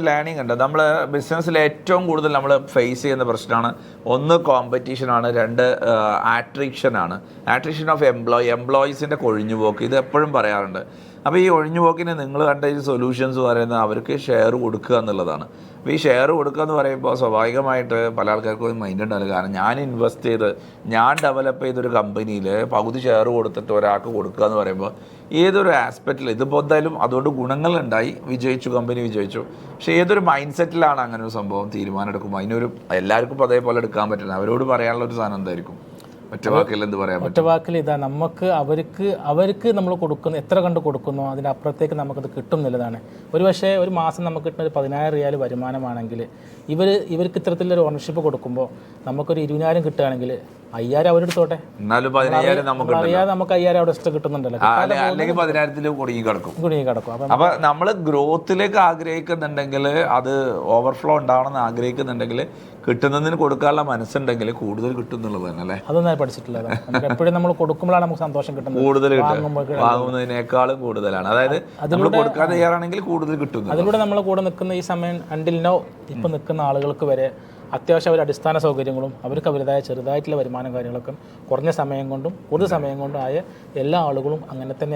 Learning ഉണ്ട്. നമ്മൾ ബിസിനസ്സിൽ ഏറ്റവും കൂടുതൽ നമ്മൾ ഫേസ് ചെയ്യുന്ന പ്രശ്നമാണ്. ഒന്ന് കോമ്പറ്റീഷനാണ് രണ്ട് ആട്രിക്ഷനാണ് ആട്രിക്ഷൻ ഓഫ് എംപ്ലോയി എംപ്ലോയീസിന്റെ കൊഴിഞ്ഞുപോക്ക്. ഇത് എപ്പോഴും പറയാറുണ്ട്. അപ്പോൾ ഈ ഒഴിഞ്ഞുപോക്കിന് നിങ്ങൾ കണ്ട ഈ സൊല്യൂഷൻസ് പറയുന്നത് അവർക്ക് ഷെയർ കൊടുക്കുക എന്നുള്ളതാണ്. അപ്പോൾ ഈ ഷെയർ കൊടുക്കുക എന്ന് പറയുമ്പോൾ സ്വാഭാവികമായിട്ട് പല ആൾക്കാർക്കും മൈൻഡ് ഉണ്ടാവില്ല. കാരണം ഞാൻ ഇൻവെസ്റ്റ് ചെയ്ത് ഞാൻ ഡെവലപ്പ് ചെയ്തൊരു കമ്പനിയിൽ പകുതി ഷെയർ കൊടുത്തിട്ട് ഒരാൾക്ക് കൊടുക്കുക എന്ന് പറയുമ്പോൾ ഏതൊരു ആസ്പെക്റ്റിൽ ഇതിപ്പോൾ എന്തായാലും അതുകൊണ്ട് ഗുണങ്ങളുണ്ടായി വിജയിച്ചു കമ്പനി വിജയിച്ചു. പക്ഷേ ഏതൊരു മൈൻഡ് സെറ്റിലാണ് അങ്ങനെ ഒരു സംഭവം തീരുമാനം എടുക്കുമ്പോൾ? അതിനൊരു എല്ലാവർക്കും അതേപോലെ എടുക്കാൻ പറ്റില്ല. അവരോട് പറയാനുള്ള ഒരു സാധനം എന്തായിരിക്കും? ഒറ്റ വാക്കിൽ ഇതാ നമുക്ക് അവർക്ക് അവർക്ക് നമ്മൾ കൊടുക്കുന്ന എത്ര കണ്ട് കൊടുക്കുന്നു അതിന്റെ അപ്പുറത്തേക്ക് നമുക്കത് കിട്ടും എന്നുള്ളതാണ് ഒരു പക്ഷേ ഒരു മാസം നമുക്ക് കിട്ടുന്ന ഒരു പതിനായിരം റിയാൽ വരുമാനമാണെങ്കിൽ ഇവർ ഇവർക്ക് ഇത്തരത്തിലൊരു ഓണർഷിപ്പ് കൊടുക്കുമ്പോൾ നമുക്കൊരു ഇരുപതിനായിരം കിട്ടുകയാണെങ്കിൽ അയ്യായിരം അവരെടുത്തോട്ടെ എന്നാലും പതിനയ്യായിരം നമുക്ക് അറിയാതെ നമുക്ക് അയ്യായിരം അവിടെ എക്സ്ട്രാ കിട്ടുന്നുണ്ടല്ലോ. അല്ലെങ്കിൽ പതിനായിരത്തിൽ കുടുങ്ങി കിടക്കും. കുടുങ്ങി കിടക്കും. അപ്പം നമ്മൾ ഗ്രോത്തിലേക്ക് ആഗ്രഹിക്കുന്നുണ്ടെങ്കിൽ അത് ഓവർഫ്ലോ ഉണ്ടാവണമെന്ന് ആഗ്രഹിക്കുന്നുണ്ടെങ്കിൽ കിട്ടുന്നതിന് കൊടുക്കാനുള്ള മനസ്സുണ്ടെങ്കിൽ കൂടുതൽ കിട്ടും എന്നുള്ളത് തന്നെ അല്ലേ? അതൊന്നും നമുക്ക് എപ്പോഴും നമ്മൾ കൊടുക്കുമ്പോഴാണ് നമുക്ക് സന്തോഷം കിട്ടുന്നത്. കൂടുതൽ വാങ്ങുന്നതിനേക്കാളും കൂടുതലാണ്. അതായത് നമ്മൾ കൊടുക്കാൻ തയ്യാറാണെങ്കിൽ കൂടുതൽ കിട്ടും അതിലൂടെ നമ്മൾ കൂടെ നിൽക്കുന്ന ഈ സമയം അണ്ടിൽ നോ ഇപ്പം നിൽക്കുന്ന ആളുകൾക്ക് വരെ അത്യാവശ്യം അവർ അടിസ്ഥാന സൗകര്യങ്ങളും അവർക്ക് അവരുടേതായ ചെറുതായിട്ടുള്ള വരുമാനം കാര്യങ്ങളൊക്കെ കുറഞ്ഞ സമയം കൊണ്ടും കൂടുതൽ സമയം കൊണ്ടും ആയ എല്ലാ ആളുകളും അങ്ങനെ തന്നെ